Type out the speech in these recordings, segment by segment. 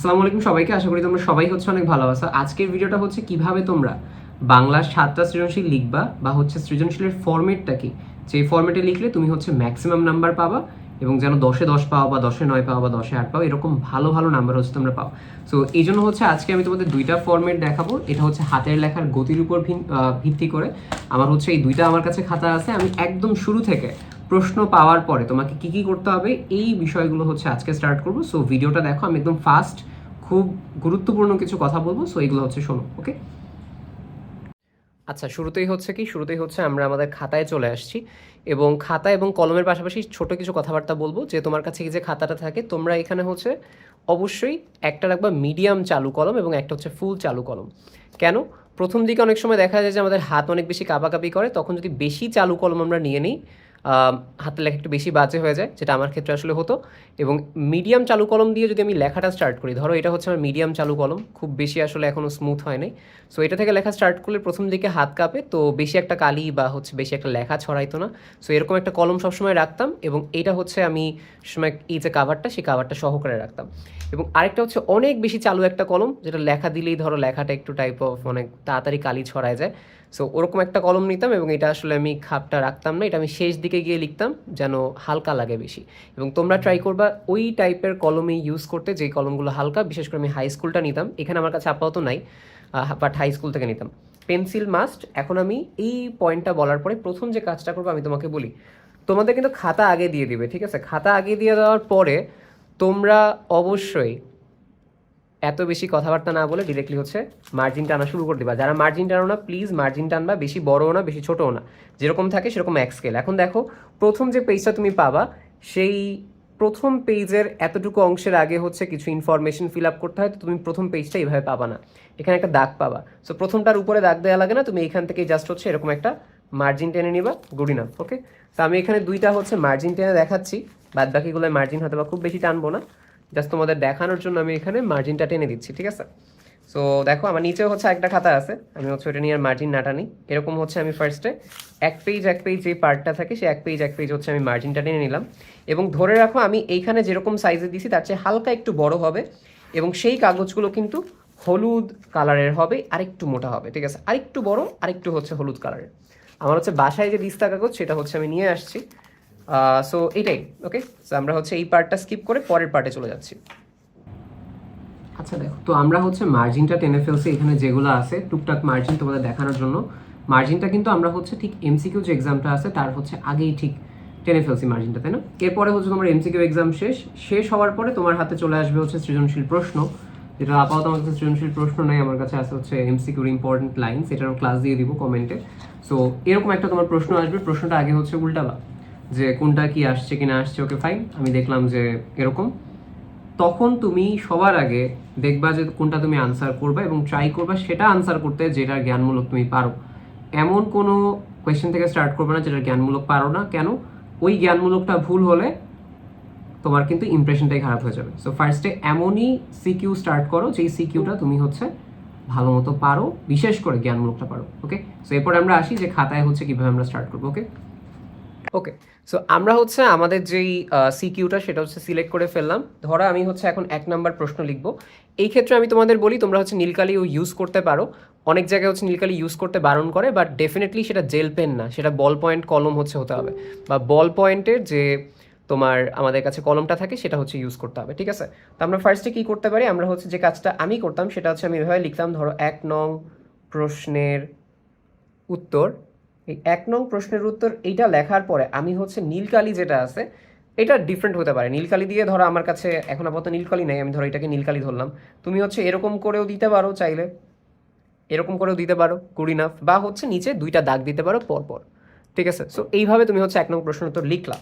আসসালামু আলাইকুম সবাইকে, আশা করি তোমরা সবাই হচ্ছে অনেক ভালো আছো। আজকের ভিডিওটা হচ্ছে কীভাবে তোমরা বাংলার সাতটা সৃজনশীল লিখবা বা হচ্ছে সৃজনশীলের ফরম্যাটটা কি? যে ফরম্যাটে লিখলে তুমি হচ্ছে ম্যাক্সিমাম নাম্বার পাবা এবং যেন দশে দশ পাও বা দশে নয় পাও বা দশে আট পাও এরকম ভালো ভালো নাম্বার হচ্ছে তোমরা পাও। সো এই জন্য হচ্ছে আজকে আমি তোমাদের দুইটা ফরম্যাট দেখাবো। এটা হচ্ছে হাতের লেখার গতির উপর ভিত্তি করে। আমার হচ্ছে এই দুইটা আমার কাছে খাতা আছে। আমি একদম শুরু থেকে প্রশ্ন পাওয়ার পরে তোমাকে কি কি করতে হবে, এই বিষয়গুলো হচ্ছে আজকে স্টার্ট করব। সো ভিডিওটা দেখো, আমি একদম ফাস্ট খুব গুরুত্বপূর্ণ কিছু কথা বলব। সো এগুলো হচ্ছে শোনো ওকে আচ্ছা শুরুতেই হচ্ছে কি? শুরুতেই হচ্ছে আমরা আমাদের খাতায় চলে আসছি এবং খাতা এবং কলমের পাশাপাশি ছোট কিছু কথাবার্তা বলব। যে তোমার কাছে এই যে খাতাটা থাকে, তোমরা এখানে হচ্ছে অবশ্যই একটা রাখবা মিডিয়াম চালু কলম এবং একটা হচ্ছে ফুল চালু কলম। কেন? প্রথম দিকে অনেক সময় দেখা যায় যে আমাদের হাত অনেক বেশি কাঁপাকাঁপি করে, তখন যদি বেশি চালু কলম আমরা নিয়ে নিই হাতের লেখা একটু বেশি বাজে হয়ে যায়, যেটা আমার ক্ষেত্রে আসলে হতো। এবং মিডিয়াম চালু কলম দিয়ে যদি আমি লেখাটা স্টার্ট করি, ধরো এটা হচ্ছে আমার মিডিয়াম চালু কলম, খুব বেশি আসলে এখনও স্মুথ হয় নাই। সো এটা থেকে লেখা স্টার্ট করলে প্রথম দিকে হাত কাঁপে, তো বেশি একটা কালি বা হচ্ছে বেশি একটা লেখা ছড়াইতো না। সো এরকম একটা কলম সবসময় রাখতাম এবং এটা হচ্ছে আমি সময় এই যে কাভারটা সেই কাভারটা সহকারে রাখতাম। এবং আরেকটা হচ্ছে অনেক বেশি চালু একটা কলম, যেটা লেখা দিলেই ধরো লেখাটা একটু টাইপ অফ অনেক তাড়াতাড়ি কালি ছড়ায় যায়। সো ওরকম একটা কলম নিতাম এবং এটা আসলে আমি খাপটা রাখতাম না, এটা আমি শেষ দিকে গিয়ে লিখতাম যেন হালকা লাগে বেশি। এবং তোমরা ট্রাই করবা ওই টাইপের কলমই ইউজ করতে, যেই কলমগুলো হালকা, বিশেষ করে আমি হাই স্কুলটা নিতাম। এখানে আমার কাছে আপাতত নাই বাট হাই স্কুল থেকে নিতাম। পেন্সিল মাস্ট এখন আমি এই পয়েন্টটা বলার পরে প্রথম যে কাজটা করব আমি তোমাকে বলি। তোমাদের কিন্তু খাতা আগে দিয়ে দিবে, ঠিক আছে? খাতা আগে দিয়ে দেওয়ার পরে তোমরা অবশ্যই এত বেশি কথাবার্তা না বলে ডিরেক্টলি হচ্ছে মার্জিন টানা শুরু করে দিবা। যারা মার্জিন টানো না প্লিজ মার্জিন টানবা, বেশি বড়ও না, বেশি ছোটও না। যেরকম থাকে সেরকম এক স্কেল এখন দেখো, প্রথম যে পেজটা তুমি পাবা, সেই প্রথম পেজের এতটুকু অংশের আগে হচ্ছে কিছু ইনফরমেশন ফিল আপ করতে হয়, তো তুমি প্রথম পেজটা এইভাবে পাবা না। এখানে একটা দাগ পাবা। সো প্রথমটার উপরে দাগ দেওয়া লাগে না, তুমি এখান থেকে জাস্ট হচ্ছে এরকম একটা মার্জিন টেনে নিবা গুড ইনাফ ওকে তো আমি এখানে দুইটা হচ্ছে মার্জিন টেনে দেখাচ্ছি বাদ বাকিগুলো মার্জিন হয়তো বা খুব বেশি টানবো না। জাস্ট তোমাদের দেখানোর জন্য আমি এখানে মার্জিনটা টেনে দিচ্ছি, ঠিক আছে? সো দেখো, আমার নিচেও হচ্ছে একটা খাতা আছে। আমি হচ্ছে ওটা নিয়ে আর মার্জিন না টানি। এরকম হচ্ছে আমি ফার্স্টে এক পেজ এক পেজ যে পার্টটা থাকে সে এক পেজ এক পেজ হচ্ছে আমি মার্জিনটা টেনে নিলাম। এবং ধরে রাখো, আমি এইখানে যেরকম সাইজে দিছি, তার চেয়ে হালকা একটু বড় হবে। এবং সেই কাগজগুলো কিন্তু হলুদ কালারের হবে, আরেকটু মোটা হবে, ঠিক আছে? আরেকটু বড়, আরেকটু হচ্ছে হলুদ কালারের আমার হচ্ছে বাসায় যে দিস্তা কাগজ, সেটা হচ্ছে আমি নিয়ে আসছি। সো এটাই ওকে সো আমরা হচ্ছে এই পার্টটা স্কিপ করে পরের পার্টে চলে যাচ্ছি। আচ্ছা দেখো, তো আমরা হচ্ছে মার্জিনটা টেনে ফেলছি এখানে যেগুলো আছে, টুকটাক মার্জিন তোমাদের দেখানোর জন্য। মার্জিনটা কিন্তু আমরা হচ্ছে ঠিক এমসিকিউ যে এক্সামটা আছে, তার হচ্ছে আগেই ঠিক টেনে ফেলছি মার্জিনটা তাই না? এরপরে হচ্ছে তোমার এমসিকিউ এক্সাম শেষ। শেষ হওয়ার পরে তোমার হাতে চলে আসবে হচ্ছে সৃজনশীল প্রশ্ন, যেটা আপাতত আমার কাছে সৃজনশীল প্রশ্ন নাই, আমার কাছে আছে হচ্ছে এমসিকিউর ইম্পর্টেন্ট লাইনস এটারও ক্লাস দিয়ে দিব কমেন্টে সো এরকম একটা তোমার প্রশ্ন আসবে, প্রশ্নটা আগে হচ্ছে উল্টাবা। যে কোনটা কি আসছে কি না আসছে ওকে ফাইন আমি দেখলাম যে এরকম। তখন তুমি সবার আগে দেখবা যে কোনটা তুমি আনসার করবে এবং ট্রাই করবা সেটা আনসার করতে যেটা জ্ঞানমূলক তুমি পারো। এমন কোনো কোয়েশ্চেন থেকে স্টার্ট করবে না যেটা জ্ঞানমূলক পারো না। কেন? ওই জ্ঞানমূলকটা ভুল হলে তোমার কিন্তু ইমপ্রেশনটাই খারাপ হয়ে যাবে। সো ফার্স্টে এমনই সিকিউ স্টার্ট করো যেই সিকিউটা তুমি হচ্ছে ভালো মতো পারো, বিশেষ করে জ্ঞানমূলকটা পারো ওকে সো এরপর আমরা আসি যে খাতায় হচ্ছে কীভাবে আমরা স্টার্ট করব ওকে ওকে সো আমরা হচ্ছে আমাদের যেই সিকিউটা সেটা হচ্ছে সিলেক্ট করে ফেললাম। ধরো আমি হচ্ছে এখন এক নাম্বার প্রশ্ন লিখব। এই ক্ষেত্রে আমি তোমাদের বলি, তোমরা হচ্ছে নীলকালিও ইউজ করতে পারো। অনেক জায়গায় হচ্ছে নীলকালি ইউজ করতে বারণ করে বাট ডেফিনেটলি সেটা জেল পেন না। সেটা বল পয়েন্ট কলম হচ্ছে হতে হবে। বা বল পয়েন্টের যে তোমার আমাদের কাছে কলমটা থাকে, সেটা হচ্ছে ইউজ করতে হবে, ঠিক আছে? তো আমরা ফার্স্টে কী করতে পারি? আমরা হচ্ছে যে কাজটা আমি করতাম, সেটা হচ্ছে আমি এভাবে লিখতাম, ধরো এক নং প্রশ্নের উত্তর। এই এক নং প্রশ্নের উত্তর এইটা লেখার পরে আমি হচ্ছে নীলকালি যেটা আছে, এটা ডিফারেন্ট হতে পারে। নীলকালি দিয়ে ধরো আমার কাছে এখন আপাতত নীলকালি নেই, আমি ধরো এটাকে নীলকালি ধরলাম। তুমি হচ্ছে এরকম করেও দিতে পারো চাইলে। এরকম করেও দিতে পারো গুড ইনাফ বা হচ্ছে নিচে দুইটা দাগ দিতে পারো পরপর ঠিক আছে? সো এইভাবে তুমি হচ্ছে এক নং প্রশ্ন উত্তর লিখলা।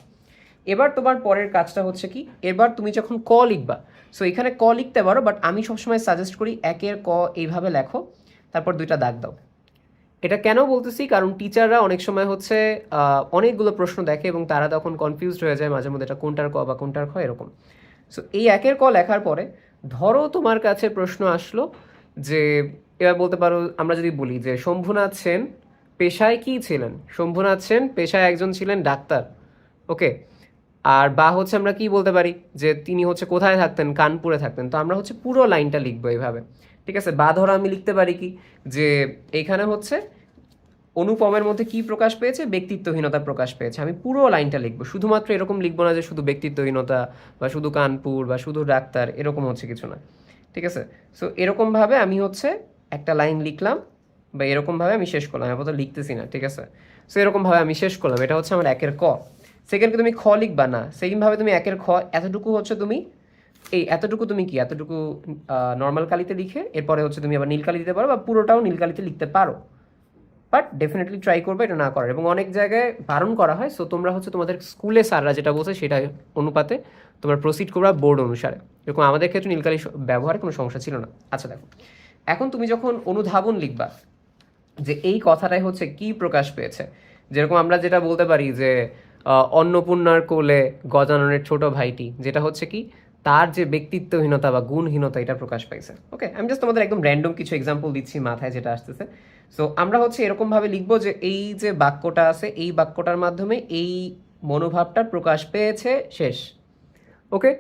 এবার তোমার পরের কাজটা হচ্ছে কি, এবার তুমি যখন ক লিখবা সো এখানে ক লিখতে পারো বাট আমি সবসময় সাজেস্ট করি একের ক এইভাবে লেখো, তারপর দুইটা দাগ দাও। এটা কেন বলতেছি? কারণ টিচাররা অনেক সময় হচ্ছে অনেকগুলো প্রশ্ন দেখে এবং তারা তখন কনফিউজড হয়ে যায় মাঝে মধ্যে এটা কোনটার ক বা কোনটার খ এরকম। সো এই একের ক লেখার পরে ধরো তোমার কাছে প্রশ্ন আসলো যে, এবার বলতে পারো আমরা যদি বলি যে, শম্ভুনাথ সেন পেশায় কি ছিলেন? শম্ভুনাথ সেন পেশায় একজন ছিলেন ডাক্তার ওকে আর বা হচ্ছে আমরা কি বলতে পারি? যে তিনি হচ্ছে কোথায় থাকতেন? কানপুরে থাকতেন। তো আমরা হচ্ছে পুরো লাইনটা লিখব এইভাবে। ঠিক আছে, বা ধরো আমি লিখতে পারি কি, যে এইখানে হচ্ছে অনুপমের মধ্যে কি প্রকাশ পেয়েছে? ব্যক্তিত্বহীনতা প্রকাশ পেয়েছে। আমি পুরো লাইনটা লিখব। শুধুমাত্র এরকম লিখব না যে শুধু ব্যক্তিত্বহীনতা বা শুধু কানপুর বা শুধু ডাক্তার, এরকম হচ্ছে কিছু না। ঠিক আছে? সো এরকমভাবে আমি হচ্ছে একটা লাইন লিখলাম বা এরকমভাবে আমি শেষ করলাম। আপাতত লিখতেছি না, ঠিক আছে? সো এরকমভাবে আমি শেষ করলাম। এটা হচ্ছে আমার একের ক। সেকেন্ডকে তুমি খ লিখবা? না। সেকেন্ডভাবে তুমি একের খ, এতটুকু হচ্ছে তুমি এই এতটুকু তুমি কি? এতটুকু নর্মাল কালিতে লিখে, এরপরে হচ্ছে তুমি আবার নীলকালি দিতে পারো বা পুরোটাও নীলকালিতে লিখতে পারো। বাট ডেফিনেটলি ট্রাই করবে, এটা না করার। এবং অনেক জায়গায় বারণ করা হয় সো তোমরা হচ্ছে তোমাদের স্কুলে স্যাররা যেটা বলছে সেটা অনুপাতে তোমরা প্রসিড করবা বোর্ড অনুসারে। এরকম আমাদের ক্ষেত্রে নীলকালি ব্যবহারে কোনো সমস্যা ছিল না। আচ্ছা দেখো, এখন তুমি যখন অনুধাবন লিখবা, যে এই কথাটাই হচ্ছে কি প্রকাশ পেয়েছে? যেরকম আমরা যেটা বলতে পারি যে অন্নপূর্ণার কোলে গজাননের ছোট ভাইটি, যেটা হচ্ছে কি তার যে ব্যক্তিত্বহীনতা বা গুণহীনতা, এটা প্রকাশ পাইছে। ওকে আমি জাস্ট তোমাদের একদম র্যান্ডম কিছু এক্সাম্পল দিচ্ছি মাথায় যেটা আসতেছে। সো আমরা হচ্ছে এরকমভাবে লিখব যে এই যে বাক্যটা আছে, এই বাক্যটার মাধ্যমে এই মনোভাবটা প্রকাশ পেয়েছে শেষ। ওকে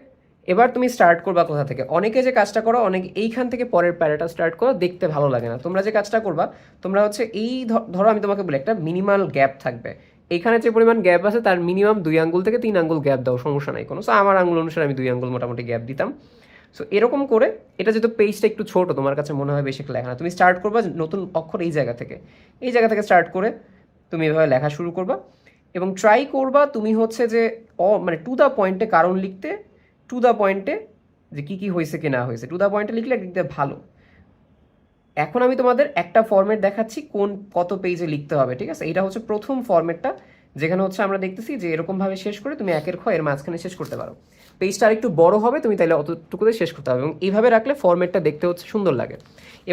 এবার তুমি স্টার্ট করবা কোথা থেকে? অনেকে যে কাজটা করো, অনেক এইখান থেকে পরের প্যারাটা স্টার্ট করো, দেখতে ভালো লাগে না। তোমরা যে কাজটা করবা, তোমরা হচ্ছে এই ধরো আমি তোমাকে বলি, একটা মিনিমাল গ্যাপ থাকবে। এখানে যে পরিমাণ গ্যাপ আছে, তার মিনিমাম দুই আঙ্গুল থেকে তিন আঙ্গুল গ্যাপ দাও, সমস্যা নাই কোনো। সো আমার আঙ্গুল অনুসারে আমি দুই আঙ্গুল মোটামুটি গ্যাপ দিতাম। সো এরকম করে, এটা যেহেতু পেজটা একটু ছোট, তোমার কাছে মনে হয় বেশি লেখা না। তুমি স্টার্ট করবা নতুন অক্ষর এই জায়গা থেকে। এই জায়গা থেকে স্টার্ট করে তুমি এভাবে লেখা শুরু করবা। এবং ট্রাই করবা তুমি হচ্ছে যে, অ মানে টু দ্য পয়েন্টে কারণ লিখতে টু দ্য পয়েন্টে যে কী কী হয়েছে কি না হয়েছে। টু দ্য পয়েন্টে লিখলে লিখতে ভালো। এখন আমি তোমাদের একটা ফরম্যাট দেখাচ্ছি, কোন, কত পেজে লিখতে হবে, ঠিক আছে? এটা হচ্ছে প্রথম ফরম্যাটটা যেখানে হচ্ছে আমরা দেখতেছি যে এরকমভাবে শেষ করে তুমি একের খ, এর মাঝখানে শেষ করতে পারো। পেজটা আর একটু বড় হবে, তুমি তাহলে অতটুকুতে শেষ করতে হবে এবং এইভাবে রাখলে ফরম্যাটটা দেখতে হচ্ছে সুন্দর লাগে।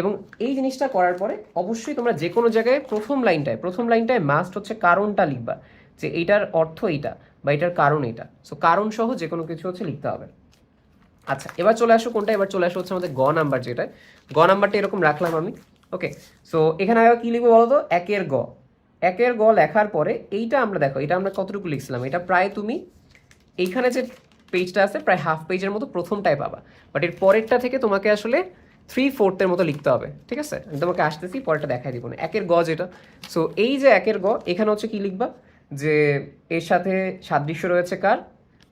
এবং এই জিনিসটা করার পরে অবশ্যই তোমরা যে কোনো জায়গায় প্রথম লাইনটায় প্রথম লাইনটায় মাস্ট হচ্ছে কারণটা লিখবা, যে এইটার অর্থ এইটা বা এটার কারণ এটা সো কারণ সহ যে কোনো কিছু হচ্ছে লিখতে হবে। আচ্ছা এবার চলে আসো কোনটা? এবার চলে আসো হচ্ছে আমাদের গ নাম্বার যেটা গ নাম্বারটা এরকম রাখলাম আমি ওকে সো এখানে আগে কি লিখব বলো তো একের গ। একের গ লেখার পরে এইটা আমরা দেখো, এটা আমরা কতটুকু লিখছিলাম? এটা প্রায় তুমি এইখানে যে পেজটা আছে, প্রায় হাফ পেজের মতো প্রথমটাই পাবা। বাট এর পরেরটা থেকে তোমাকে আসলে থ্রি ফোর্থের মতো লিখতে হবে, ঠিক আছে? আমি তোমাকে আসতেছি, পরেরটা দেখাই দিব না। একের গ যেটা। সো এই যে একের গ, এখানে হচ্ছে কি লিখবা? যে এর সাথে সাদৃশ্য রয়েছে কার?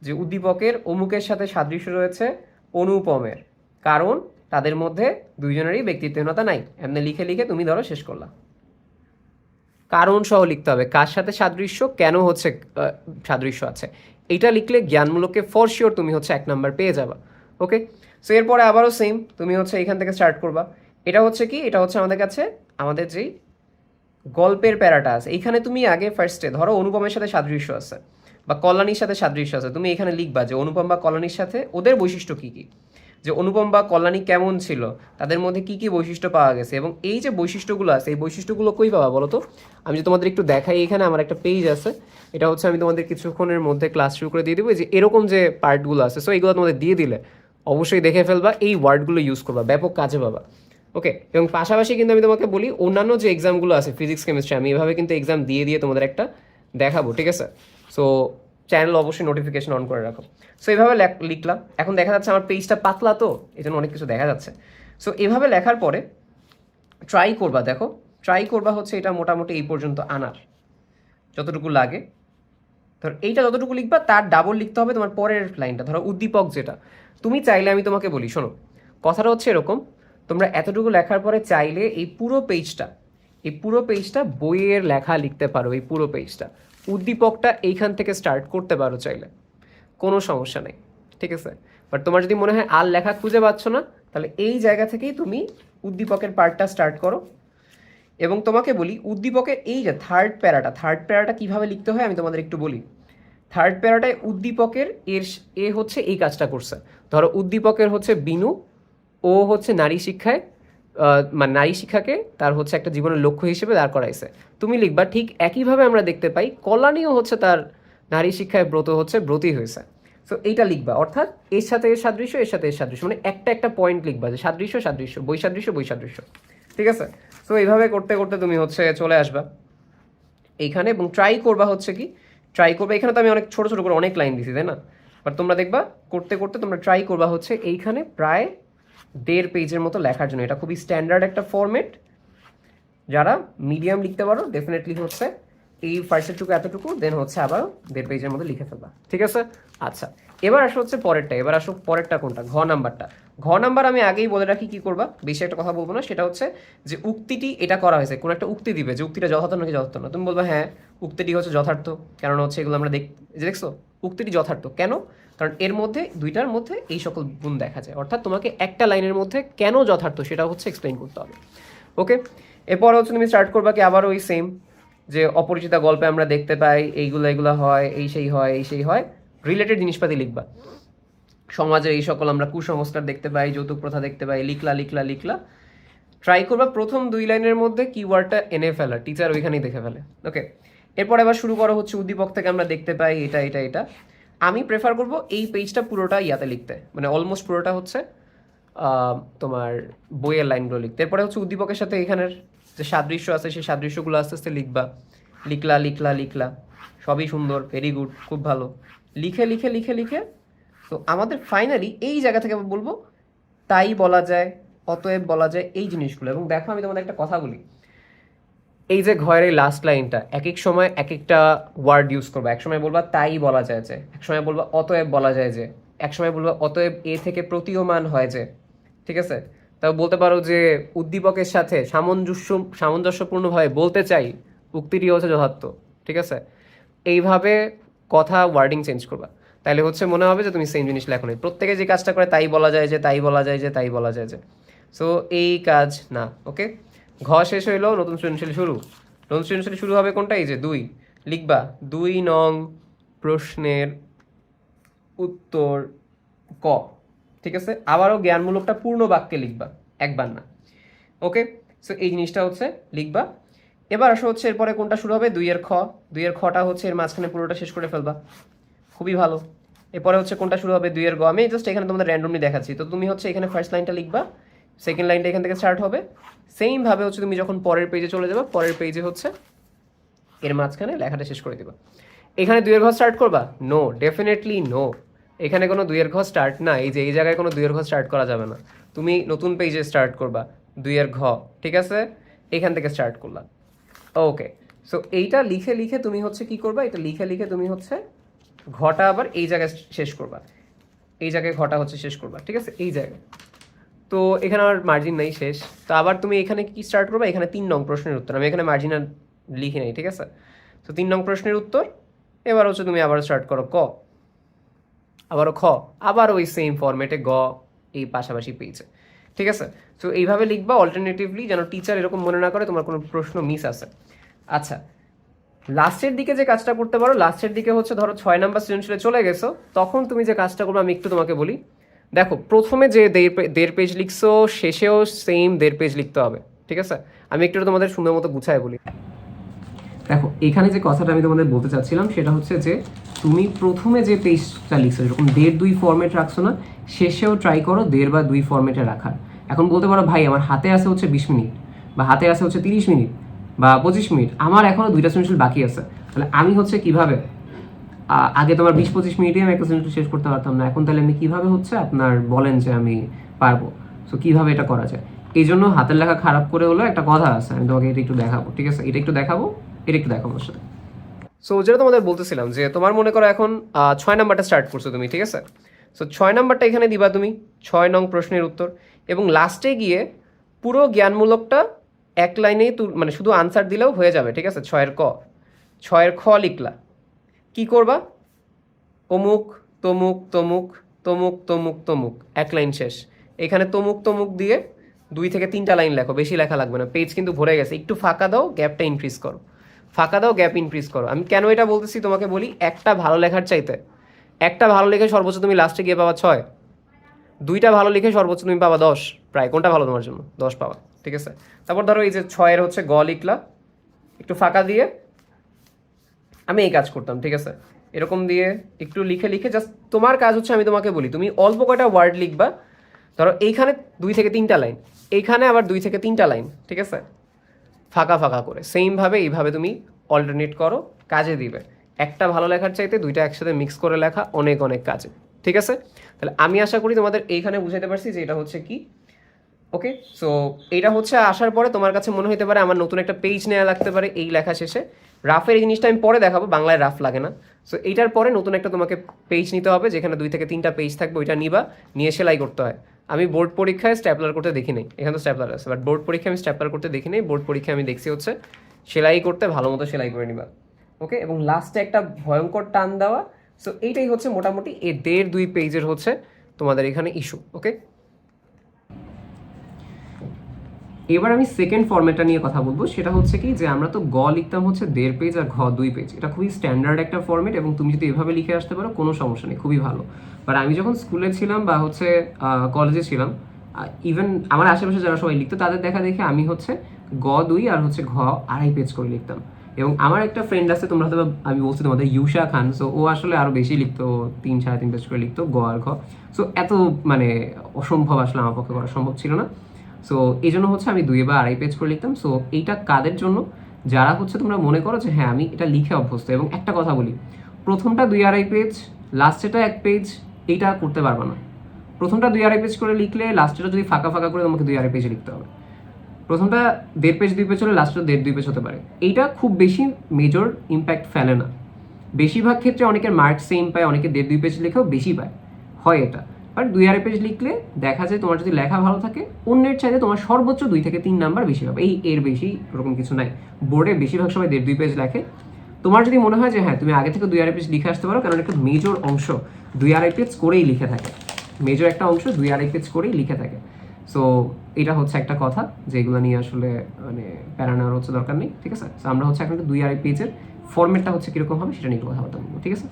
যে উদ্দীপকের অমুকের সাথে সাদৃশ্য রয়েছে অনুপমের। কারণ তাদের মধ্যে দুইজনেরই ব্যক্তিত্বহীনতা নাই। এমনি লিখে লিখে তুমি ধরো শেষ করলা। কারণ সহ লিখতে হবে। কার সাথে সাদৃশ্য? কেন হচ্ছে সাদৃশ্য আছে? এটা লিখলে জ্ঞানমূলককে ফর শিওর তুমি হচ্ছে এক নাম্বার পেয়ে যাবা। ওকে সো এরপরে আবারও সেম তুমি হচ্ছে এখান থেকে স্টার্ট করবা। এটা হচ্ছে কি? এটা হচ্ছে আমাদের কাছে, আমাদের যেই গল্পের প্যারাটা আছে। এইখানে তুমি আগে ফার্স্টে ধরো অনুপমের সাথে সাদৃশ্য আছে। বা কল্যাণীর সাথে সাদৃশ্য আছে। তুমি এখানে লিখবা যে অনুপম বা কল্যাণীর সাথে ওদের বৈশিষ্ট্য কী কী? যে অনুপম বা কল্যাণী কেমন ছিল? তাদের মধ্যে কি কি বৈশিষ্ট্য পাওয়া গেছে? এবং এই যে বৈশিষ্ট্যগুলো আছে, এই বৈশিষ্ট্যগুলো কই পাবা বলো তো আমি যে তোমাদের একটু দেখাই এখানে, আমার একটা পেজ আছে। এটা হচ্ছে আমি তোমাদের কিছুক্ষণের মধ্যে ক্লাস শুরু করে দিয়ে দেবো। যে এরকম যে পার্টগুলো আছে সো এগুলো তোমাদের দিয়ে দিলে অবশ্যই দেখে ফেলবা, এই ওয়ার্ডগুলো ইউজ করবা, ব্যাপক কাজে পাবা। ওকে এবং পাশাপাশি কিন্তু আমি তোমাকে বলি, অন্যান্য যে এক্সামগুলো আছে ফিজিক্স কেমিস্ট্রি আমি এভাবে কিন্তু এক্সাম দিয়ে দিয়ে তোমাদের একটা দেখাবো, ঠিক আছে? সো চ্যানেল অবশ্যই নোটিফিকেশন অন করে রাখো। সো এভাবে লেখ- লিখলাম। এখন দেখা যাচ্ছে আমার পেজটা পাতলা তো এই অনেক কিছু দেখা যাচ্ছে। সো এভাবে লেখার পরে ট্রাই করবা, দেখো। ট্রাই করবা হচ্ছে এটা মোটামুটি এই পর্যন্ত আনার। যতটুকু লাগে। ধর, এইটা যতটুকু লিখবা, তার ডাবল লিখতে হবে তোমার পরের লাইনটা ধরো, উদ্দীপক যেটা। তুমি চাইলে আমি তোমাকে বলি, শোনো। কথাটা হচ্ছে এরকম, তোমরা এতটুকু লেখার পরে চাইলে এই পুরো পেজটা এই পুরো পেজটা বইয়ের লেখা লিখতে পারো, এই পুরো পেজটা উদ্দীপকটা এইখান থেকে স্টার্ট করতে পারো চাইলে। কোনো সমস্যা নেই, ঠিক আছে? বাট তোমার যদি মনে হয় আর লেখা খুঁজে পাচ্ছ না, তাহলে এই জায়গা থেকেই তুমি উদ্দীপকের পার্টটা স্টার্ট করো। এবং তোমাকে বলি উদ্দীপকের এই যে থার্ড প্যারাটা থার্ড প্যারাটা কীভাবে লিখতে হয় আমি তোমাদের একটু বলি। থার্ড প্যারাটায় উদ্দীপকের এর এ হচ্ছে এই কাজটা করছে। ধরো উদ্দীপকের হচ্ছে বিনু, ও হচ্ছে নারী শিক্ষায় মানে নারী শিক্ষাকে তার হচ্ছে একটা জীবনের লক্ষ্য হিসেবে দাঁড় করাইছে। তুমি লিখবা, ঠিক একইভাবে আমরা দেখতে পাই, কল্যাণীও হচ্ছে তার নারী শিক্ষায় ব্রত হচ্ছে ব্রতী হয়েছে। সো এইটা লিখবা, অর্থাৎ এর সাথে এর সাদৃশ্য, এর সাথে এর সাদৃশ্য মানে একটা একটা পয়েন্ট লিখবা যে সাদৃশ্য সাদৃশ্য, বৈসাদৃশ্য বৈসাদৃশ্য। ঠিক আছে? সো এইভাবে করতে করতে তুমি হচ্ছে চলে আসবা। এইখানে এবং ট্রাই করবা হচ্ছে কি ট্রাই করবে, এখানে তো আমি অনেক ছোটো ছোটো করে অনেক লাইন দিছি, তাই না? বাট তোমরা দেখবা, করতে করতে তোমরা ট্রাই করবা হচ্ছে এইখানে প্রায় দেড় পেজের মতো লেখার জন্য। এটা খুবই স্ট্যান্ডার্ড একটা ফরম্যাট যারা মিডিয়াম লিখতে পারো ডেফিনেটলি হচ্ছে এই ফার্স্টেরটুকু এতটুকু দেন হচ্ছে আবার দেড় পেজের মধ্যে লিখে ফেলবা। ঠিক আছে? আচ্ছা এবার আসো হচ্ছে পরেরটা। এবার আসো পরেরটা কোনটা? ঘ নাম্বারটা। ঘ নাম্বার আমি আগেই বলে রাখি কি করবা? বেশি একটা কথা বলব না। সেটা হচ্ছে যে উক্তিটি এটা করা হয়েছে। কোনো একটা উক্তি দিবে যে উক্তিটা যথার্থ নাকি যথার্থ না। তুমি বলবে হ্যাঁ উক্তিটি হচ্ছে যথার্থ। কেননা হচ্ছে এগুলো আমরা দেখ দেখছ? উক্তিটি যথার্থ। কেন? কারণ এর মধ্যে, দুইটার মধ্যে এই সকল গুণ দেখা যায়। অর্থাৎ তোমাকে একটা লাইনের মধ্যে কেন যথার্থ সেটা হচ্ছে এক্সপ্লেইন করতে হবে। ওকে এরপর হচ্ছে তুমি স্টার্ট করবা কি আবার ওই সেম যে অপরিচিতা গল্পে আমরা দেখতে পাই, এইগুলো এইগুলো হয়, এই সেই হয়, এই সেই হয়। রিলেটেড জিনিসপাতি লিখবা। সমাজে এই সকল আমরা কুসংস্কার দেখতে পাই, যৌতুক প্রথা দেখতে পাই, লিখলা লিখলা লিখলা। ট্রাই করবা প্রথম দুই লাইনের মধ্যে কিওয়ার্ডটা এনে ফেলা টিচার ওইখানেই দেখে ফেলে। ওকে এরপর আবার শুরু করা হচ্ছে উদ্দীপক থেকে আমরা দেখতে পাই এটা এটা এটা। আমি প্রেফার করব এই পেজটা পুরোটা ইয়াতে লিখতে। মানে অলমোস্ট পুরোটা হচ্ছে তোমার বইয়ের লাইনগুলো লিখতে। এরপরে হচ্ছে উদ্দীপকের সাথে এখানের যে সাদৃশ্য আছে, সেই সাদৃশ্যগুলো আস্তে আস্তে লিখবা। লিখলা লিখলা লিখলা। সবই সুন্দর ভেরি গুড খুব ভালো। লিখে লিখে লিখে লিখে। তো আমাদের ফাইনালি এই জায়গা থেকে বলব, তাই বলা যায়, অতএব বলা যায় এই জিনিসগুলো। এবং দেখো আমি তোমাদের একটা কথা বলি। এই যে ঘরের এই লাস্ট লাইনটা এক এক সময় এক একটা ওয়ার্ড ইউজ করবা। এক সময় বলবা তাই বলা যায় যে, এক সময় বলবা অতএব বলা যায় যে, এক সময় বলবা অতএব এ থেকে প্রতীয়মান হয় যে, ঠিক আছে? তাও বলতে পারো যে, উদ্দীপকের সাথে সামঞ্জস্য, সামঞ্জস্যপূর্ণভাবে বলতে চাই, উক্তিটি হচ্ছে যথার্থ, ঠিক আছে? এইভাবে কথা ওয়ার্ডিং চেঞ্জ করবা। তাহলে হচ্ছে মনে হবে যে তুমি সেম জিনিস লেখো নি প্রত্যেকে যে কাজটা করে তাই বলা যায় যে, তাই বলা যায় যে, তাই বলা যায় যে। সো এই কাজ না ওকে ঘ শেষ হইল, নতুন সৃজনশীল শুরু। নতুন সৃজনশীল শুরু হবে কোনটা? এই যে দুই। লিখবা, দুই নং প্রশ্নের উত্তর ক। ঠিক আছে? আবারও জ্ঞানমূলকটা পূর্ণ বাক্যে লিখবা, একবার না। ওকে? সো এই জিনিসটা হচ্ছে লিখবা। এবার আসো হচ্ছে এরপরে কোনটা শুরু হবে? দুইয়ের খ। দুইয়ের খটা হচ্ছে এর মাঝখানে পুরোটা শেষ করে ফেলবা। খুবই ভালো। এরপরে হচ্ছে কোনটা শুরু হবে? দুইয়ের গ। আমি জাস্ট এখানে তোমাদের র্যান্ডমলি দেখাচ্ছি। তো তুমি হচ্ছে এখানে ফার্স্ট লাইনটা লিখবা। সেকেন্ড লাইনটা এখান থেকে স্টার্ট হবে। সেম ভাবে হচ্ছে তুমি যখন পরের পেজে চলে যাবে, পরের পেজে হচ্ছে এর মাঝখানে লেখাটা শেষ করে দিবা। এখানে দুইয়ের ঘর স্টার্ট করবা? নো ডেফিনেটলি নো এখানে কোনো দুইয়ের ঘর স্টার্ট না, এই যে এই জায়গায় কোনো দুইয়ের ঘর স্টার্ট করা যাবে না। তুমি নতুন পেজে স্টার্ট করবা, দুইয়ের ঘ, ঠিক আছে? এখান থেকে স্টার্ট করলা। ওকে সো এইটা লিখে লিখে তুমি হচ্ছে কি করবা? এটা লিখে লিখে তুমি হচ্ছে ঘটা আবার এই জায়গায় শেষ করবা। এই জায়গায় ঘটা হচ্ছে শেষ করবা, ঠিক আছে? এই জায়গায়। তো এখানে আমার মার্জিন নাই শেষ। তো আবার তুমি এখানে কি স্টার্ট করবে? এখানে তিন নং প্রশ্নের উত্তর। আমি এখানে মার্জিন আর লিখি নাই, ঠিক আছে? তো তিন নং প্রশ্নের উত্তর, এবার হচ্ছে তুমি আবার স্টার্ট করো ক। আবারও খ, আবার ওই সেম ফরম্যাটে গ, এই পাশাপাশি পেয়েছে। ঠিক আছে? তো এইভাবে লিখবা অল্টারনেটিভলি যেন টিচার এরকম মনে না করে তোমার কোনো প্রশ্ন মিস আছে আচ্ছা লাস্টের দিকে যে কাজটা করতে পারো লাস্টের দিকে হচ্ছে ধরো ছয় নাম্বার সৃজনশীলে চলে গেছো, তখন তুমি যে কাজটা করবে, আমি একটু তোমাকে বলি। দেখো, প্রথমে যে দেড় পেজ লিখছো, শেষেও সেম দেড় পেজ লিখতে হবে, ঠিক আছে? আমি একটু তোমাদের সুন্দর মতো গুছায় বলি। দেখো, এখানে যে কথাটা আমি তোমাদের বলতে চাচ্ছিলাম, সেটা হচ্ছে যে তুমি প্রথমে যে পেজটা লিখছো, এরকম দেড় দুই ফরম্যাট রাখছো না, শেষেও ট্রাই করো দেড় বা দুই ফরম্যাটে রাখার। এখন বলতে পারো, ভাই, আমার হাতে আছে হচ্ছে বিশ মিনিট, বা হাতে আছে হচ্ছে তিরিশ মিনিট, বা পঁচিশ মিনিট, আমার এখনও দুইটা সৃজনশীল বাকি আছে। তাহলে আমি হচ্ছে কীভাবে আগে তোমার বিশ পঁচিশ মিনিটে আমি একটা সৃজনশীল শেষ করতে পারতাম না। এখন তাহলে আমি কীভাবে হচ্ছে আপনার বলেন যে আমি পারব? সো কীভাবে এটা করা যায়? এই জন্য হাতের লেখা খারাপ করে হলো একটা কথা আছে, আমি তোমাকে এটা একটু দেখাবো, ঠিক আছে? এটা একটু দেখাবো, এটা একটু দেখাবো আমার সাথে। সো যেটা তোমাদের বলতেছিলাম যে তোমার মনে করো এখন ছয় নাম্বারটা স্টার্ট করছ তুমি, ঠিক আছে? সো ছয় নাম্বারটা এখানে দিবা তুমি, ছয় নং প্রশ্নের উত্তর এবং লাস্টে গিয়ে পুরো জ্ঞানমূলকটা এক লাইনেই তু- মানে শুধু আনসার দিলেও হয়ে যাবে, ঠিক আছে? ছয়ের ক। ছয়ের খ লিখলা। কি করবা? অমুক, তমুক তমুক তমুক তমুক তমুক। এক লাইন শেষ। এখানে তমুক তমুক দিয়ে দুই থেকে তিনটা লাইন লেখো, বেশি লেখা লাগবে না। পেজ কিন্তু ভরে গেছে। একটু ফাঁকা দাও গ্যাপটা ইনক্রিজ করো। ফাঁকা দাও গ্যাপ ইনক্রিজ করো। আমি কেন এটা বলতেছি? তোমাকে বলি, একটা ভালো লেখার চাইতে। একটা ভালো লিখে সর্বোচ্চ তুমি লাস্টে গিয়ে পাবা ছয়। দুইটা ভালো লিখে সর্বোচ্চ তুমি পাবা দশ। প্রায়, কোনটা ভালো তোমার জন্য? দশ পাবা। ঠিক আছে? তারপর ধরো এই যে ছয়ের হচ্ছে গ লিখলা। একটু ফাঁকা দিয়ে আমি এই কাজ করতাম, ঠিক আছে? এরকম দিয়ে একটু লিখে লিখে জাস্ট তোমার কাজ হচ্ছে আমি তোমাকে বলি, তুমি অল্প কয়টা ওয়ার্ড লিখবা, ধরো এইখানে দুই থেকে তিনটা লাইন এইখানে আবার দুই থেকে তিনটা লাইন ঠিক আছে? ফাঁকা ফাঁকা করে সেমভাবে এইভাবে তুমি অল্টারনেট করো, কাজে দিবে। একটা ভালো লেখার চাইতে দুইটা একসাথে মিক্স করে লেখা অনেক অনেক কাজে, ঠিক আছে? তাহলে আমি আশা করি তোমাদের এইখানে বুঝাইতে পারছি যে এটা হচ্ছে কি? ওকে সো এইটা হচ্ছে আসার পরে তোমার কাছে মনে হতে পারে আমার নতুন একটা পেজ নেওয়া লাগতে পারে এই লেখা শেষে। রাফের এই জিনিসটা আমি পরে দেখাবো, বাংলায় রাফ লাগে না। সো এইটার পরে নতুন একটা তোমাকে পেজ নিতে হবে, যেখানে দুই থেকে তিনটা পেজ থাকবে, ওইটা নিবা, নিয়ে সেলাই করতে হয়। আমি বোর্ড পরীক্ষায় স্ট্যাপলার করতে দেখি নাই, এখানে তো স্ট্যাপলার আছে বাট বোর্ড পরীক্ষায় আমি স্ট্যাপলার করতে দেখি নাই বোর্ড পরীক্ষায় আমি দেখছি হচ্ছে সেলাই করতে, ভালো মতো সেলাই করে নিবা। ওকে এবং লাস্টে একটা ভয়ঙ্কর টান দেওয়া সো এইটাই হচ্ছে মোটামুটি এ দেড় দুই পেজের হচ্ছে তোমাদের এখানে ইস্যু ওকে এবার আমি সেকেন্ড ফর্মেটটা নিয়ে কথা বলব। সেটা হচ্ছে কি যে আমরা তো গ লিখতাম হচ্ছে দেড় পেজ আর ঘ দুই পেজ এটা খুবই স্ট্যান্ডার্ড একটা ফর্মেট এবং তুমি যদি এভাবে লিখে আসতে পারো, কোনো সমস্যা নেই, খুবই ভালো। বাট আমি যখন স্কুলে ছিলাম বা হচ্ছে কলেজে ছিলাম ইভেন আমার আশেপাশে যারা সবাই লিখতো, তাদের দেখা দেখে আমি হচ্ছে গ দুই আর হচ্ছে ঘ আড়াই পেজ করে লিখতাম। এবং আমার একটা ফ্রেন্ড আছে, তোমরা হয়তো আমি বলছি তোমাদের ইউশা খান সো ও আসলে আরও বেশি লিখতো তিন, সাড়ে তিন পেজ করে লিখতো, গ আর ঘ। সো এত মানে অসম্ভব আসলে আমার পক্ষে করা সম্ভব ছিল না। সো এই জন্য হচ্ছে আমি দুই বা আড়াই পেজ করে লিখতাম। সো এইটা কাদের জন্য? যারা হচ্ছে তোমরা মনে করো যে হ্যাঁ আমি এটা লিখে অভ্যস্ত। এবং একটা কথা বলি, প্রথমটা দুই আড়াই পেজ লাস্টেটা এক পেজ এইটা করতে পারবে না। প্রথমটা দুই আড়াই পেজ করে লিখলে লাস্টেটা যদি ফাঁকা ফাঁকা করে তোমাকে দুই আড়াই পেজে লিখতে হবে। প্রথমটা দেড় পেজ দুই পেজ হলে লাস্টটা দেড়, দুই পেজ হতে পারে। এইটা খুব বেশি মেজর ইম্প্যাক্ট ফেলে না। বেশিরভাগ ক্ষেত্রে অনেকের মার্ক সেম পায়, অনেকে দেড়, দুই পেজ লিখেও বেশি পায়। হয় এটা। বাট দুই আড়াই পেজ লিখলে দেখা যায় তোমার যদি লেখা ভালো থাকে, অন্যের চাইতে তোমার সর্বোচ্চ দুই থেকে তিন নাম্বার বেশি হবে এই এর বেশি ওরকম কিছু নাই। বোর্ডে বেশিরভাগ সময় দেড় দুই পেজ লেখে। তোমার যদি মনে হয় যে হ্যাঁ তুমি আগে থেকে দুই আড়াই পেজ লিখে আসতে পারো কারণ একটা মেজর অংশ। দুই আড়াই পেজ করেই লিখে থাকে। মেজর একটা অংশ দুই আড়াই পেজ করেই লিখে থাকে। সো এটা হচ্ছে একটা কথা যেগুলো নিয়ে আসলে মানে প্যারা নেওয়ার হচ্ছে দরকার নেই, ঠিক আছে? আমরা হচ্ছে এখন দুই আড়াই পেজের ফর্মেটটা হচ্ছে কীরকম হবে সেটা নিয়ে কথাবার্তা বলব, ঠিক আছে?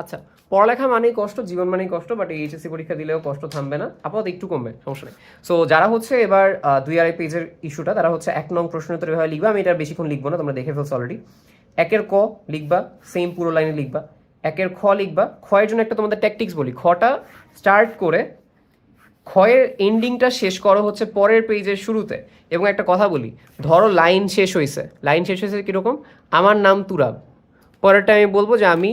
আচ্ছা পড়ালেখা মানেই কষ্ট, জীবন মানেই কষ্ট বাট এই এইচএসসি পরীক্ষা দিলেও কষ্ট থামবে না। আপাতত একটু কমবে, সমস্যা নেই। সো যারা হচ্ছে এবার দুই আড়াই পেজের ইস্যুটা তারা হচ্ছে এক নং প্রশ্ন উত্তর এভাবে লিখবা। আমি এটা বেশিক্ষণ লিখব না, তোমরা দেখে ফেলছো অলরেডি একের ক লিখবা সেম পুরো লাইনে লিখবা। একের খ লিখবা খয়ের জন্য একটা তোমাদের ট্যাকটিক্স বলি। খটা স্টার্ট করে ক্ষয়ের এন্ডিংটা শেষ করো হচ্ছে পরের পেজের শুরুতে। এবং একটা কথা বলি, ধরো লাইন শেষ হয়েছে। লাইন শেষ হয়েছে কীরকম? আমার নাম তুরাব। পরেরটা আমি বলব যে আমি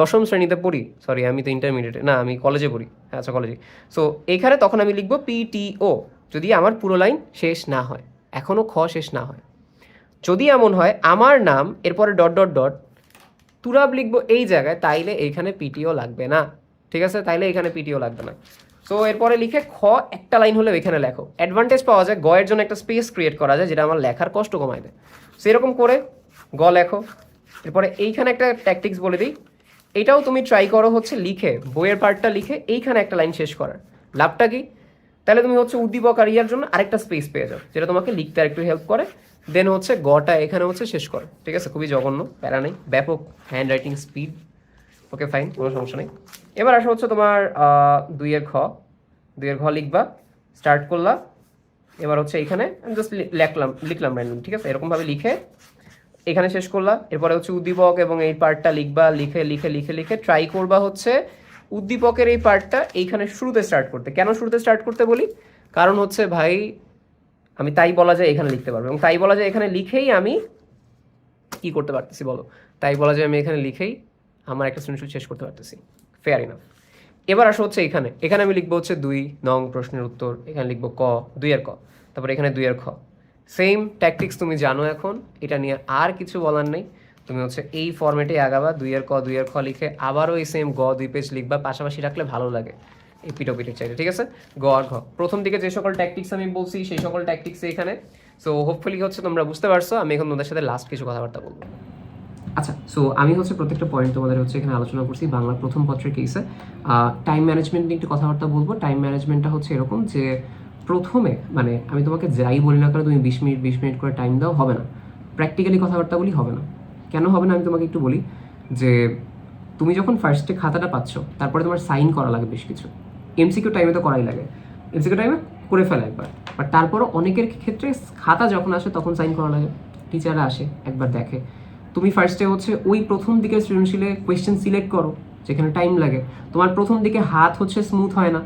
দশম শ্রেণীতে পড়ি। সরি আমি তো ইন্টারমিডিয়েটে না, আমি কলেজে পড়ি। হ্যাঁ আচ্ছা কলেজে সো এখানে তখন আমি লিখব পিটিও যদি আমার পুরো লাইন শেষ না হয়। এখনও খ শেষ না হয়। যদি এমন হয়, আমার নাম, এরপরে ডট ডট ডট তুরাব লিখব এই জায়গায়, তাইলে এইখানে পিটিও লাগবে না। ঠিক আছে? তাইলে এখানে পিটিও লাগবে না। সো এরপরে লিখে খ একটা লাইন হলে এখানে লেখো। অ্যাডভান্টেজ পাওয়া যায় গয়ের জন্য একটা স্পেস ক্রিয়েট করা যায়, যেটা আমার লেখার কষ্ট কমায় দেয়। সেরকম করে গ লেখো। এরপরে এইখানে একটা ট্যাকটিক্স বলে দিই। এটাও তুমি ট্রাই করো হচ্ছে লিখে, বইয়ের পার্টটা লিখে এইখানে একটা লাইন শেষ করার। লাভটা কি? তাহলে তুমি হচ্ছে উদ্দীপক আর ইয়ার জন্য আরেকটা স্পেস পেয়ে যাও, যেটা তোমাকে লিখতে আর একটু হেল্প করে। দেন হচ্ছে গটা এখানে হচ্ছে শেষ করো, ঠিক আছে? খুবই জঘন্য, প্যারা নেই, ব্যাপক handwriting speed okay fine কোনো সমস্যা নেই। এবার আসা হচ্ছে তোমার দুইয়ের খ। দুইয়ের ঘ লিখবা স্টার্ট করলা। এবার হচ্ছে এখানে জাস্ট লিখলাম লিখলাম র্যান্ডম ঠিক আছে? এরকমভাবে লিখে এখানে শেষ করলাম। এরপরে হচ্ছে উদ্দীপক এবং এই পার্টটা লিখবা, লিখে লিখে লিখে লিখে ট্রাই করবা হচ্ছে উদ্দীপকের এই পার্টটা এইখানে শুরুতে স্টার্ট করতে। কেন শুরুতে স্টার্ট করতে বলি? কারণ হচ্ছে ভাই, আমি তাই বলা যায় এখানে লিখতে পারব এবং তাই বলা যায় এখানে লিখেই আমি কি করতে পারতেছি বলো? তাই বলা যায় আমি এখানে লিখেই আমার একটা সৃজনশীল শেষ করতে পারতেছি। ফেয়ার ইনাফ এবার আসো হচ্ছে এখানে। এখানে আমি লিখব হচ্ছে দুই নং প্রশ্নের উত্তর, এখানে লিখব ক দুই আর ক। তারপর এখানে দুই আর খ। সেম ট্যাকটিক্স তুমি জানো এখন, এটা নিয়ে আর কিছু বলার নেই। তুমি হচ্ছে এই ফর্মেটে আগাবা দুইয়ের ক দুইয়ের খ লিখে আবারও এই সেম গ দুই পেজ লিখবা, পাশাপাশি রাখলে ভালো লাগে এই পিটোপিটের চাইতে, ঠিক আছে? গ আর ঘ। প্রথম দিকে যে সকল ট্যাকটিক্স আমি বলছি, সেই সকল ট্যাকটিক্স এখানে। সো হোপফুলি হচ্ছে তোমরা বুঝতে পারছ, আমি এখন তোমাদের সাথে লাস্ট কিছু কথাবার্তা বলব। আচ্ছা সো আমি হচ্ছে প্রত্যেকটা পয়েন্ট তোমাদের হচ্ছে এখানে আলোচনা করছি বাংলা প্রথম পত্রের কেসে টাইম ম্যানেজমেন্ট নিয়ে একটু কথাবার্তা বলব। টাইম ম্যানেজমেন্টটা হচ্ছে এরকম যে প্রথমে মানে আমি তোমাকে যাই বলি না কেন, তুমি বিশ মিনিট বিশ মিনিট করে টাইম দাও, হবে না। প্র্যাকটিক্যালি কথাবার্তা বলি হবে না। কেন হবে না আমি তোমাকে একটু বলি যে, তুমি যখন ফার্স্টে খাতাটা পাচ্ছ, তারপরে তোমার সাইন করা লাগে বেশ কিছু। এমসিকিউ টাইমে তো করাই লাগে। এমসিকিউ টাইমে করে ফেলা একবার। বাট তারপরও অনেকের ক্ষেত্রে খাতা যখন আসে, তখন সাইন করা লাগে। টিচাররা আসে, একবার দেখে। তুমি ফার্স্টে হচ্ছে ওই প্রথম দিকে সৃজনশীলে কোয়েশ্চেন সিলেক্ট করো, যেখানে টাইম লাগে। তোমার প্রথম দিকে হাত হচ্ছে স্মুথ হয় না,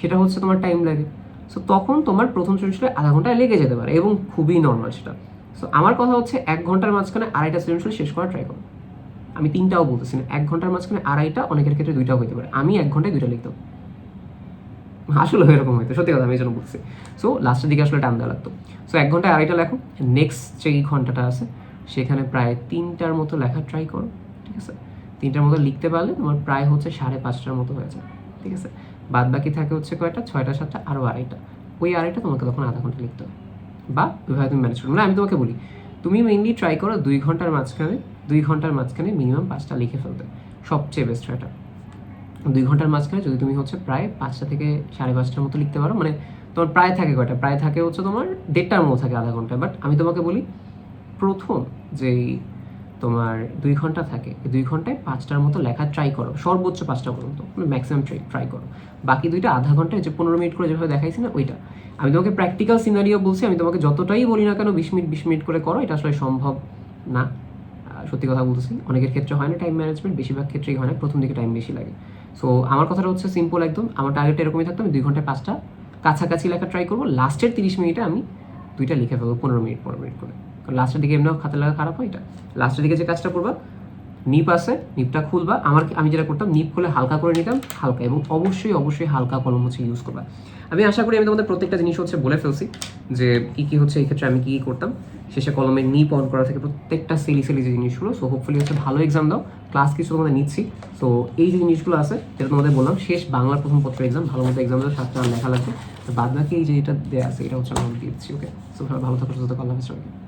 সেটা হচ্ছে তোমার টাইম লাগে। সো তখন তোমার প্রথম সৃজনশীলে আধা ঘণ্টা লেগে যেতে পারে এবং খুবই নর্মাল সেটা। সো আমার কথা হচ্ছে এক ঘণ্টার মাঝখানে আড়াইটা সৃজনশীল শেষ করা ট্রাই করো। আমি তিনটাও বলতেছি না, এক ঘণ্টার মাঝখানে আড়াইটা অনেকের ক্ষেত্রে দুইটাও হইতে পারে। আমি এক ঘন্টায় দুইটা লিখতাম। আসলে এরকম হয়তো সত্যি কথা আমি এই জন্য বলছি। সো লাস্টের দিকে আসলে টান দেওয়া লাগতো। সো এক ঘন্টায় আড়াইটা লেখো নেক্সট যেই ঘন্টাটা আছে, সেখানে প্রায় তিনটার মতো লেখা ট্রাই করো, ঠিক আছে? তিনটার মতো লিখতে পারলে তোমার প্রায় হচ্ছে সাড়ে পাঁচটার মতো হয়ে যায়, ঠিক আছে? বাদ বাকি থাকে হচ্ছে কয়টা? ছয়টা, সাতটা, আরও আড়াইটা। ওই আড়াইটা তোমাকে তখন আধা ঘণ্টা লিখতে হবে বা ওইভাবে তুমি ম্যানেজ করো না, আমি তোমাকে বলি, তুমি মেইনলি ট্রাই করো দুই ঘণ্টার মাঝখানে, দুই ঘণ্টার মাঝখানে মিনিমাম পাঁচটা লিখে ফেলতে। সবচেয়ে বেস্ট এটা দুই ঘণ্টার মাঝখানে যদি তুমি হচ্ছে প্রায় পাঁচটা থেকে সাড়ে পাঁচটার মতো লিখতে পারো মানে তোমার প্রায় থাকে কয়টা? প্রায় থাকে হচ্ছে তোমার দেড়টার মতো থাকে আধা ঘণ্টা। বাট আমি তোমাকে বলি, প্রথম যেই তোমার দুই ঘণ্টা থাকে। দুই ঘন্টায় পাঁচটার মতো লেখা ট্রাই করো। সর্বোচ্চ পাঁচটা পর্যন্ত ম্যাক্সিমাম ট্রাই ট্রাই করো। বাকি দুইটা আধা ঘন্টায় যে পনেরো মিনিট করে যেভাবে দেখাইছি না, ওইটা। আমি তোমাকে প্র্যাকটিক্যাল সিনারিও বলছি, আমি তোমাকে যতটাই বলি না কেন, বিশ মিনিট বিশ মিনিট করে করো, এটা আসলে সম্ভব না। সত্যি কথা বলতেছি অনেকের ক্ষেত্রে হয় না টাইম ম্যানেজমেন্ট বেশিরভাগ ক্ষেত্রেই হয় না, প্রথম দিকে টাইম বেশি লাগে। সো আমার কথাটা হচ্ছে সিম্পল একদম, আমার টার্গেট এরকমই থাকতো, আমি দুই ঘন্টায় পাঁচটা কাছাকাছি লেখা ট্রাই করব লাস্টের তিরিশ মিনিটে আমি দুইটা লিখে ফেলব, পনেরো মিনিট পনেরো মিনিট করে। লাস্টের দিকে এমনিও খাতা লাগা খারাপ হয়, এটা। লাস্টের দিকে যে কাজটা করবা নিপ আছে নিপটা খুলবা। আমার আমি যেটা করতাম নিপ খুলে হালকা করে নিতাম, হালকা এবং অবশ্যই অবশ্যই হালকা কলম হচ্ছে ইউজ করবা। আমি আশা করি আমি তোমাদের প্রত্যেকটা জিনিস হচ্ছে বলে ফেলছি, যে কি কি হচ্ছে, এই ক্ষেত্রে আমি কি কি করতাম। শেষে কলমে নিপ অন করা থেকে প্রত্যেকটা সিলি সিলি যে জিনিসগুলো সো হোপফুলি হচ্ছে ভালো এক্সাম দাও। ক্লাস কিছু তোমাদের নিচ্ছি। তো এই যে জিনিসগুলো আছে, যেটা তোমাদের বললাম, শেষ বাংলার প্রথম পত্র এক্সাম ভালো মতো এক্সাম দাও, সাতটা লেখা লাগবে। বাদ বাকি এই যে এটা দেওয়া আছে, এটা হচ্ছে আমি দিচ্ছি ওকে সো ভালো থাকো, সুস্থ সবাইকে।